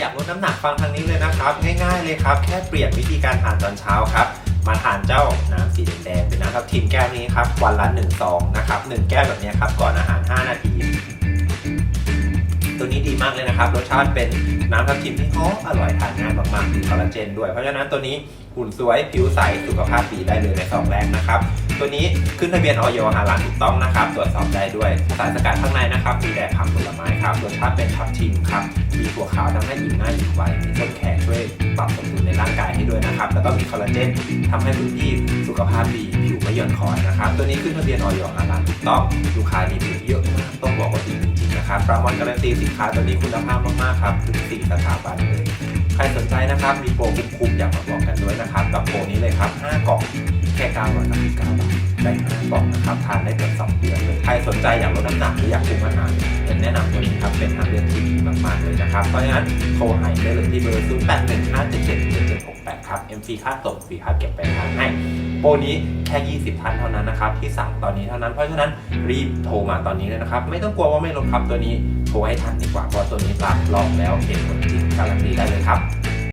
อยากลดน้ำหนักฟังทางนี้เลยนะครับ ง่าย ๆ เลยครับ แค่เปลี่ยนวิธีการทานตอนเช้าครับ มาทานเจ้าน้ำสีแดงเป็นน้ำทับทิมแก้วนี้ครับ วันละ1ซองนะครับ1แก้วแบบนี้ครับ ก่อนอาหาร 5 นาที ตัวนี้ดีมากเลยนะครับ รสชาติเป็นน้ำทับทิมที่หอมอร่อยทานง่ายมากๆมีคอลลาเจนด้วย เพราะฉะนั้นตัวนี้หุ่นสวยผิวใสสุขภาพดีได้เลยในซองแรกนะครับ ตัวนี้ขึ้นทะเบียนออยหาร้านถูกต้องนะครับ ตรวจสอบได้ด้วยสารสกัดข้างในนะครับมีแต่ผักผลไม้ครับรสชาติเป็นทับทิมครับ มีถั่วขาวทำให้อิ่มง่ายอิ่มไวมีต้นแขกช่วยปรับสมดุลในร่างกายให้ด้วยนะครับ แล้วก็มีคอลลาเจนทำให้คุณพี่สุขภาพดีผิวไม่หย่อนคล้อยนะครับ ตัวนี้ขึ้นทะเบียนออยหาร้านถูกต้องลูกค้ารีวิวเยอะมากต้องบอกว่าดีจริงๆนะครับรางวัลการันตีสินค้าตัวนี้คุณภาพมากๆครับถึง4สถาบันเลย ใครสนใจนะครับมีโปรคุ้มๆอยากมาบอกกันด้วยนะครับกับโปรนี้เลยครับ กล่องนะครับทานได้เกือบ2เดือนเลยใครสนใจอยากลดน้ำหนักหรืออยากคุมอาหารเป็นแนะนำตัวนี้ครับเป็นทางเลือกที่ดีมากๆเลยนะครับเพราะฉะนั้นโทรหาได้เลยที่เบอร์0 8 1 5 7 7 7 7 6 8ครับ M ฟรีค่าส่งฟรีค่าเก็บไปทานให้โปรนี้แค่ 20 ท่านเท่านั้นนะครับที่สั่งตอนนี้เท่านั้นเพราะฉะนั้นรีบโทรมาตอนนี้เลยนะครับ ไม่ต้องกลัวว่าไม่ลดครับตัวนี้โทรให้ทันดีกว่าเพราะตัวนี้รับรองแล้วเห็นผลจริงการันตีได้เลยครับ